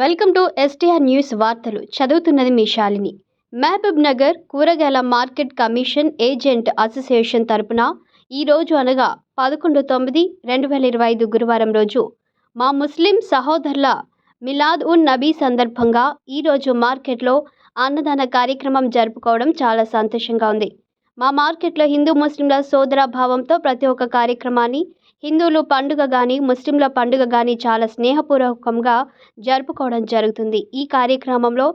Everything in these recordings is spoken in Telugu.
వెల్కమ్ టు ఎస్టీఆర్ న్యూస్ వార్తలు. చదువుతున్నది మీ శాలిని. మహబూబ్ నగర్ కూరగాయల మార్కెట్ కమిషన్ ఏజెంట్ అసోసియేషన్ తరపున ఈ రోజు అనగా పదకొండు తొమ్మిది రెండు వేల ఇరవై ఐదు గురువారం రోజు మా ముస్లిం సహోదరుల మిలాద్ ఉన్ నబీ సందర్భంగా ఈరోజు మార్కెట్లో అన్నదాన కార్యక్రమం జరుపుకోవడం చాలా సంతోషంగా ఉంది. మా మార్కెట్లో హిందూ ముస్లింల సోదర భావంతో ప్రతి ఒక్క కార్యక్రమాన్ని హిందువులు పండుగ కానీ ముస్లింల పండుగ కానీ చాలా స్నేహపూర్వకంగా జరుపుకోవడం జరుగుతుంది. ఈ కార్యక్రమంలో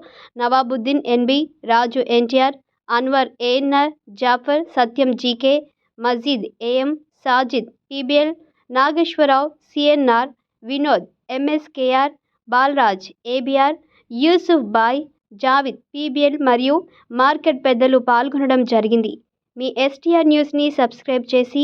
Nawabuddin NB Raju NTR Anwar ANR Jafar Satyam GK Majeed AM Sajid PBL Nageswararao CNR Vinod MSKR Balaraj ABR Yusuf Bhai Javid PBL మరియు మార్కెట్ పెద్దలు పాల్గొనడం జరిగింది. మీ ఎస్టీఆర్ న్యూస్ని సబ్స్క్రైబ్ చేసి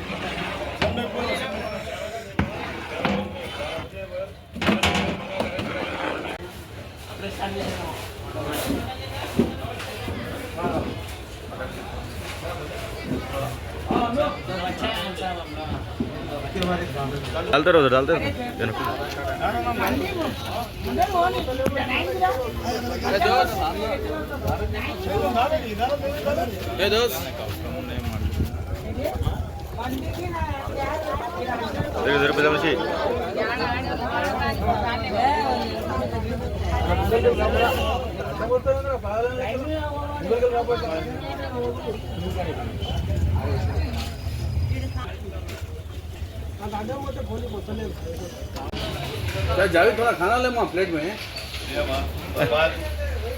डाल दे उधर डाल दे दोस्त इधर इधर बजा मशी जावेद थोड़ा खाना ले वहाँ प्लेट में।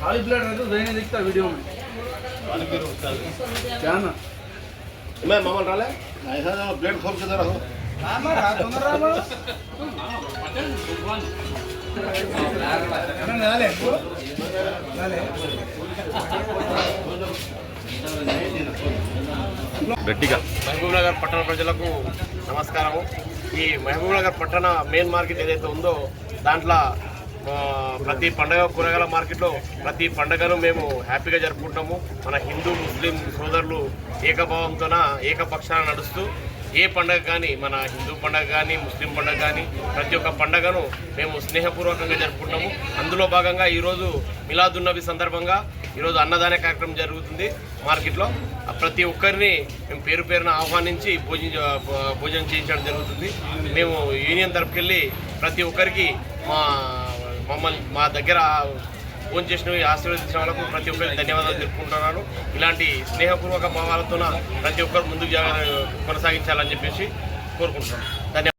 खाली प्लेट रहता तो सही नहीं दिखता वीडियो में। क्या ना? मैं मामा डाले। ऐसा ना प्लेट खोल के जरा हो। గట్టిగా. మహబూబ్ నగర్ పట్టణ ప్రజలకు నమస్కారము. ఈ మహబూబ్ నగర్ పట్టణ మెయిన్ మార్కెట్ ఏదైతే ఉందో దాంట్లో ప్రతి పండగ కూరగాయల మార్కెట్లో ప్రతి పండగను మేము హ్యాపీగా జరుపుకుంటాము. మన హిందూ ముస్లిం సోదరులు ఏకభావంతోన ఏకపక్షాన నడుస్తూ ఏ పండగ కానీ మన హిందూ పండగ కానీ ముస్లిం పండగ కానీ ప్రతి ఒక్క పండగను మేము స్నేహపూర్వకంగా జరుపుకుంటాము. అందులో భాగంగా ఈరోజు మిలాదున్నబి సందర్భంగా ఈరోజు అన్నదాన కార్యక్రమం జరుగుతుంది. మార్కెట్లో ప్రతి ఒక్కరిని మేము పేరు పేరున ఆహ్వానించి భోజన భోజనం చేయించడం జరుగుతుంది. మేము యూనియన్ తరఫుకెళ్ళి ప్రతి ఒక్కరికి మా మమ్మల్ని మా దగ్గర ఫోన్ చేసిన ఆశీర్వదించిన వాళ్ళకు ప్రతి ఒక్కరికి ధన్యవాదాలు తెలుపుకుంటున్నాను. ఇలాంటి స్నేహపూర్వక భావాలతో ప్రతి ఒక్కరు ముందుకు కొనసాగించాలని చెప్పేసి కోరుకుంటున్నాను. ధన్యవాదాలు.